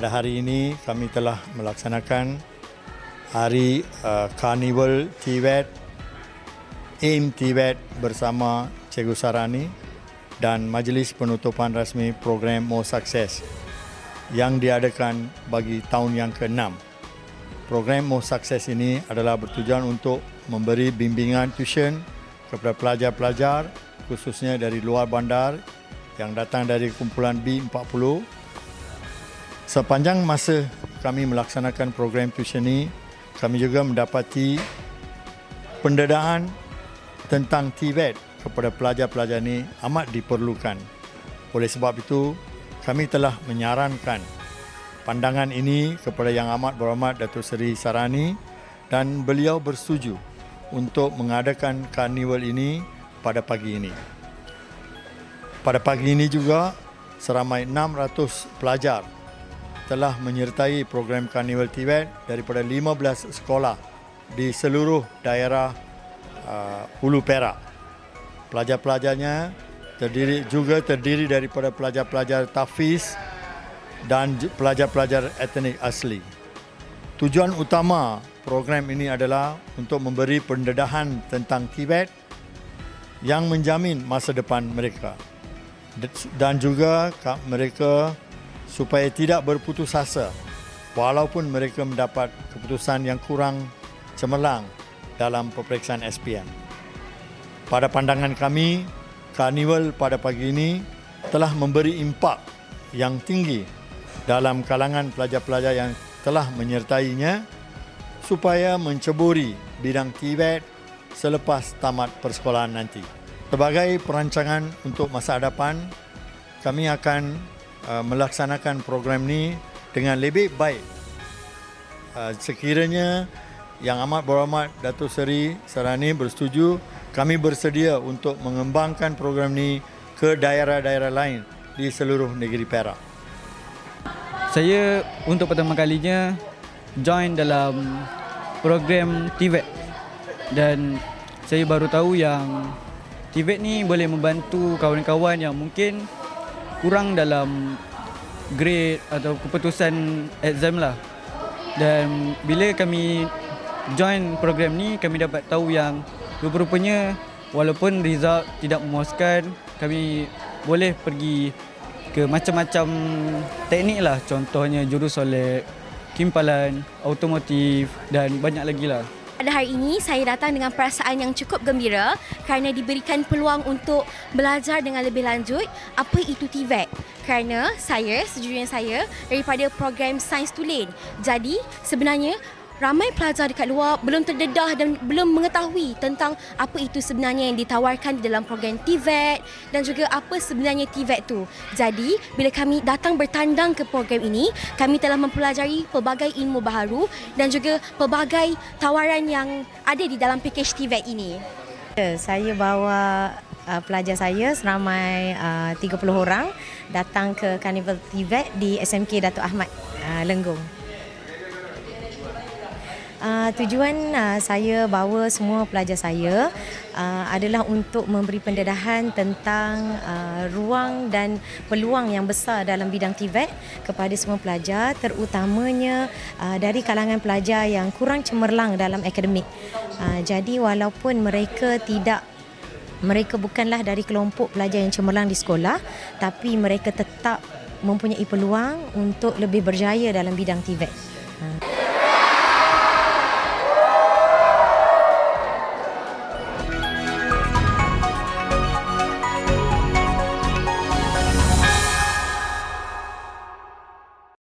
pada hari ini kami telah melaksanakan Hari uh, Carnival TVET AIM TVET bersama Cikgu Sarani dan majlis penutupan rasmi program More Success yang diadakan bagi tahun yang ke-6. Program More Success ini adalah bertujuan untuk memberi bimbingan tuition kepada pelajar-pelajar khususnya dari luar bandar yang datang dari kumpulan B40 Sepanjang masa kami melaksanakan program tuition ini, kami juga mendapati pendedaan tentang TVET kepada pelajar-pelajar ini amat diperlukan. Oleh sebab itu, kami telah menyarankan pandangan ini kepada Yang Amat Berhormat Datuk Seri Sarani dan beliau bersetuju untuk mengadakan karnival ini pada pagi ini. Pada pagi ini juga seramai 600 pelajar telah menyertai program Carnival Tibet daripada 15 sekolah di seluruh daerah uh, Hulu Perak. Pelajar-pelajarnya terdiri juga terdiri daripada pelajar-pelajar Tafiz dan pelajar-pelajar etnik asli. Tujuan utama program ini adalah untuk memberi pendedahan tentang Tibet yang menjamin masa depan mereka dan juga mereka supaya tidak berputus asa walaupun mereka mendapat keputusan yang kurang cemerlang dalam peperiksaan SPM. Pada pandangan kami, karnival pada pagi ini telah memberi impak yang tinggi dalam kalangan pelajar-pelajar yang telah menyertainya supaya menceburi bidang Tibet selepas tamat persekolahan nanti. Sebagai perancangan untuk masa hadapan, kami akan Uh, melaksanakan program ni dengan lebih baik. Uh, sekiranya yang amat berhormat Datuk Seri Sarani bersetuju, kami bersedia untuk mengembangkan program ni ke daerah-daerah lain di seluruh negeri Perak. Saya untuk pertama kalinya join dalam program TVET dan saya baru tahu yang TVET ni boleh membantu kawan-kawan yang mungkin kurang dalam grade atau keputusan exam lah. Dan bila kami join program ni, kami dapat tahu yang rupa-rupanya walaupun result tidak memuaskan, kami boleh pergi ke macam-macam teknik lah. Contohnya jurus solek, kimpalan, automotif dan banyak lagi lah. Pada hari ini saya datang dengan perasaan yang cukup gembira kerana diberikan peluang untuk belajar dengan lebih lanjut apa itu TVET. Kerana saya, sejujurnya saya daripada program Sains Tulen. Jadi sebenarnya ramai pelajar dekat luar belum terdedah dan belum mengetahui tentang apa itu sebenarnya yang ditawarkan di dalam program TVET dan juga apa sebenarnya TVET tu. Jadi, bila kami datang bertandang ke program ini, kami telah mempelajari pelbagai ilmu baharu dan juga pelbagai tawaran yang ada di dalam package TVET ini. Ya, saya bawa uh, pelajar saya seramai uh, 30 orang datang ke Carnival TVET di SMK Datuk Ahmad uh, Lenggong. Uh, tujuan uh, saya bawa semua pelajar saya uh, adalah untuk memberi pendedahan tentang uh, ruang dan peluang yang besar dalam bidang TVET kepada semua pelajar terutamanya uh, dari kalangan pelajar yang kurang cemerlang dalam akademik. Uh, jadi walaupun mereka tidak mereka bukanlah dari kelompok pelajar yang cemerlang di sekolah tapi mereka tetap mempunyai peluang untuk lebih berjaya dalam bidang TVET. Uh.